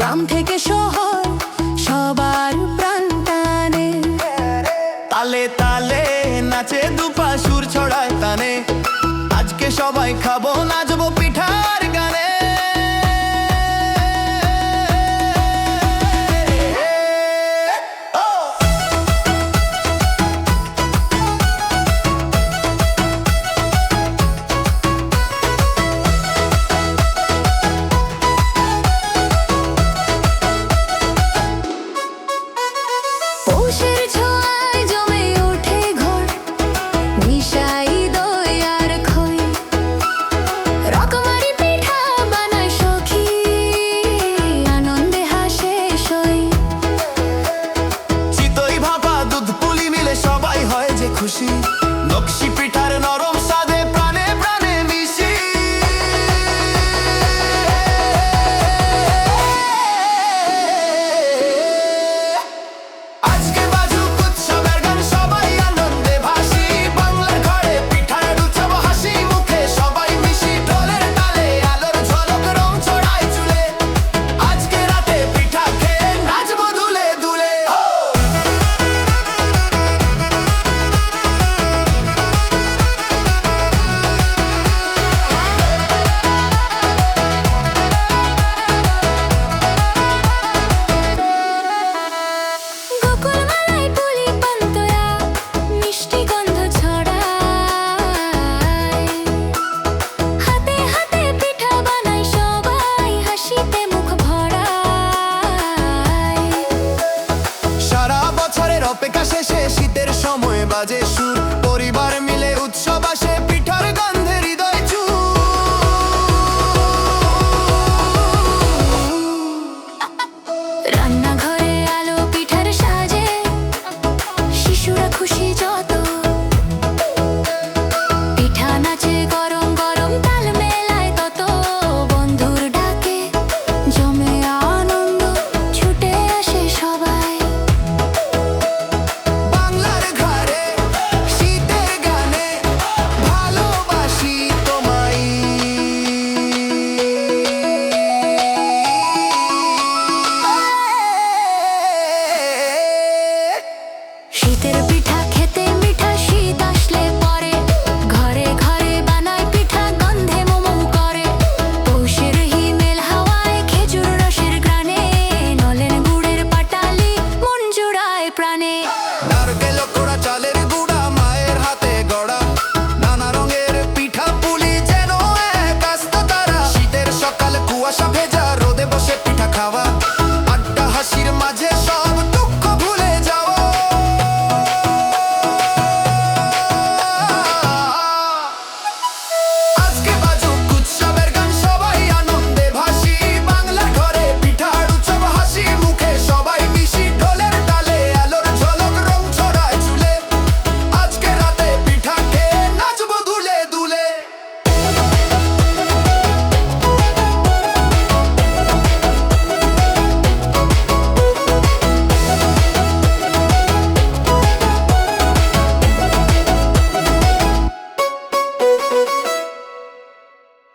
গ্রাম থেকে শহর, সবার প্রাণ টানে। তালে তালে নাচে দুপাশুর ছড়ায় টানে। আজকে সবাই খাব, নাচবো see everybody should